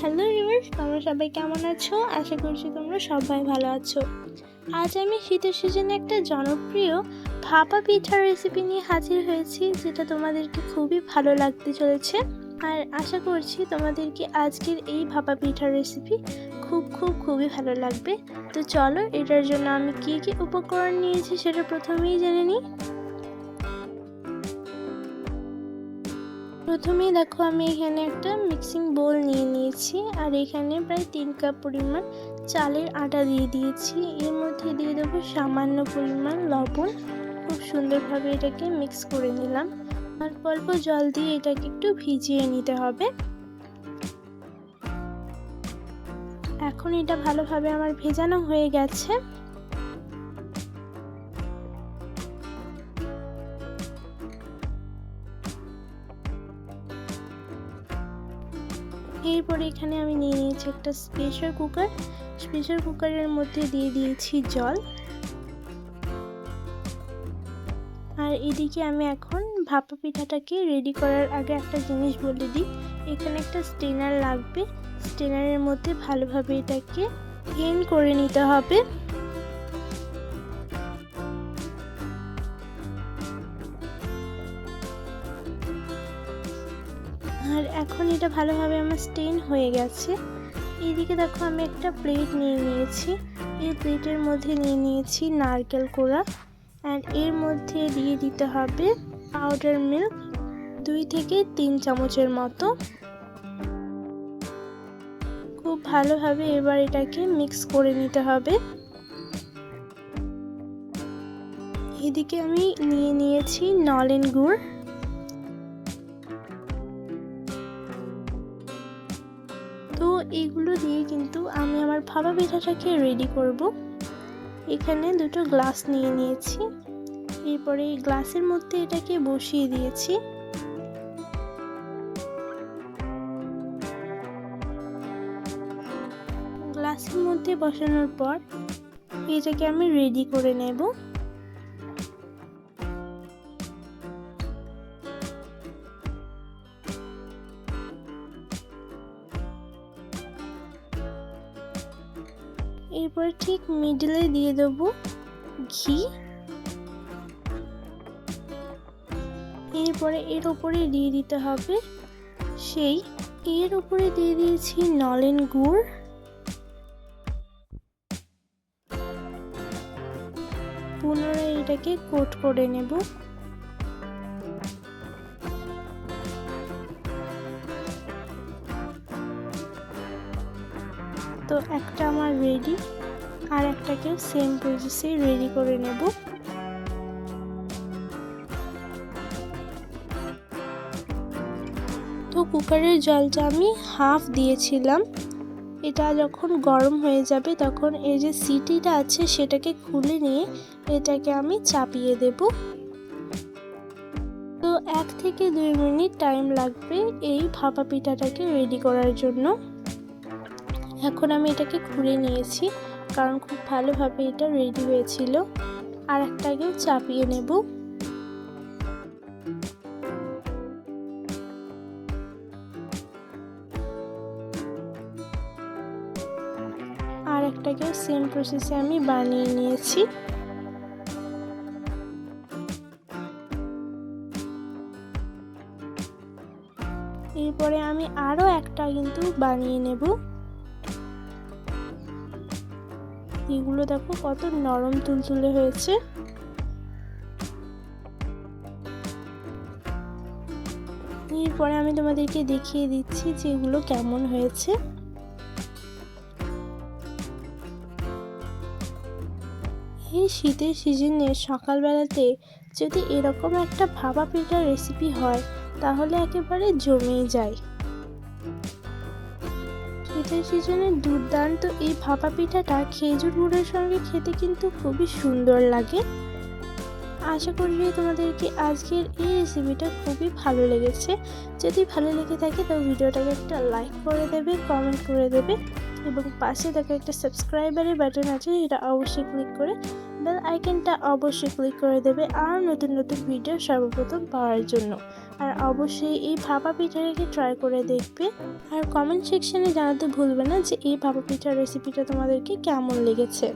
Hello viewers তোমরা সবাই কেমন আছো? আশা করছি তোমরা সবাই ভালো আছো। আজ আমি শীতের সিজনে একটা জনপ্রিয় ভাপা পিঠার রেসিপি নিয়ে হাজির হয়েছি, যেটা তোমাদেরকে খুবই ভালো লাগতে চলেছে। আর আশা করছি তোমাদেরকে আজকের এই ভাপা পিঠার রেসিপি খুব খুব, খুবই ভালো লাগবে। তো চলো, এটার জন্য আমি কী কী উপকরণ নিয়েছি সেটা প্রথমেই জেনে নিই। প্রথমেই দেখো আমি এখানে একটা মিক্সিং বোল নিয়ে নিয়েছি, আর এখানে প্রায় তিন কাপ পরিমাণ চালের আটা দিয়ে দিয়েছি। এর মধ্যে দিয়ে দেবো সামান্য পরিমাণ লবণ। খুব সুন্দরভাবে এটাকে মিক্স করে নিলাম। আর অল্প জল দিয়ে এটাকে একটু ভিজিয়ে নিতে হবে। এখন এটা ভালোভাবে আমার ভেজানো হয়ে গেছে। এরপরে এখানে আমি নিয়ে নিয়েছি একটা প্রেশার কুকার। প্রেশার কুকারের মধ্যে দিয়ে দিয়েছি জল। আর এদিকে আমি এখন ভাপা পিঠাটাকে রেডি করার আগে একটা জিনিস বলে দিই। এখানে একটা স্টেনার লাগবে। স্টেনারের মধ্যে ভালোভাবে এটাকে এন করে নিতে হবে। এখন এটা ভালোভাবে আমার স্টেন হয়ে গেছে। এইদিকে দেখো আমি একটা প্লেট নিয়ে নিয়েছি। এই প্লেটের মধ্যে নিয়ে নিয়েছি নারকেল কোড়া। অ্যান্ড এর মধ্যে দিয়ে দিতে হবে পাউডার মিল্ক দুই থেকে তিন চামচের মতো। খুব ভালোভাবে এবার এটাকে মিক্স করে নিতে হবে। এদিকে আমি নিয়ে নিয়েছি নলেন গুড়। তো এগুলো দিয়ে কিন্তু আমি আমার ভাপা পিঠাটাকে রেডি করব। এখানে দুটো গ্লাস নিয়ে নিয়েছি। এরপরে এই গ্লাসের মধ্যে এটাকে বসিয়ে দিয়েছি। গ্লাসের মধ্যে বসানোর পর এটাকে আমি রেডি করে নেব। এরপর ঠিক মিডলে দিয়ে দেব ঘি। এরপরে এর উপরে দিয়ে দিতে হবে সেই, এর উপরে দিয়ে দিয়েছি নলেন গুড়। পুনরায় এটাকে কোট করে নেব। তো একটা আমার রেডি আর একটাকে সেম প্রসেসে রেডি করে নেব। তো কুকারের জলটা আমি হাফ দিয়েছিলাম। এটা যখন গরম হয়ে যাবে তখন এই যে সিটিটা আছে সেটাকে খুলে নিয়ে এটাকে আমি চাপিয়ে দেব। তো এক থেকে দুই মিনিট টাইম লাগবে এই ভাপা পিঠাটাকে রেডি করার জন্য। এখন আমি এটাকে খুলে নিয়েছি, কারণ খুব ভালোভাবে এটা রেডি হয়েছিল। আর একটাকে চাপিয়ে নেব। আর একটাকে সেম প্রসেসে আমি বানিয়ে নিয়েছি। এরপরে আমি আরও একটা কিন্তু বানিয়ে নেব। এগুলো দেখো কত নরম তুলতুলে হয়েছে। এরপরে আমি তোমাদেরকে দেখিয়ে দিচ্ছি যে এগুলো কেমন হয়েছে। এই শীতের সিজনে সকালবেলাতে যদি এরকম একটা ভাপা পিঠার রেসিপি হয়, তাহলে একেবারে জমেই যায়। শীতের সিজনে দুর্দান্ত এই ভাপা পিঠাটা খেজুর গুড়ের সঙ্গে খেতে কিন্তু খুবই সুন্দর লাগে। আশা করি তোমাদেরকে আজকের এই রেসিপিটা খুবই ভালো লেগেছে। যদি ভালো লেগে থাকে তো ভিডিওটাকে একটা লাইক করে দেবে কমেন্ট করে দেবে এবং পাশে দেখা একটা সাবস্ক্রাইবারের বাটন আছে, এটা অবশ্যই ক্লিক করে বেল আইকনটা অবশ্যই ক্লিক করে দেবে আর নতুন নতুন ভিডিও সর্বপ্রথম পাওয়ার জন্য। আর অবশ্যই এই ভাপা পিঠাটাকে ট্রাই করে দেখবে। আর কমেন্ট সেকশনে জানাতে ভুলবে না যে এই ভাপা পিঠার রেসিপিটা তোমাদেরকে কেমন লেগেছে।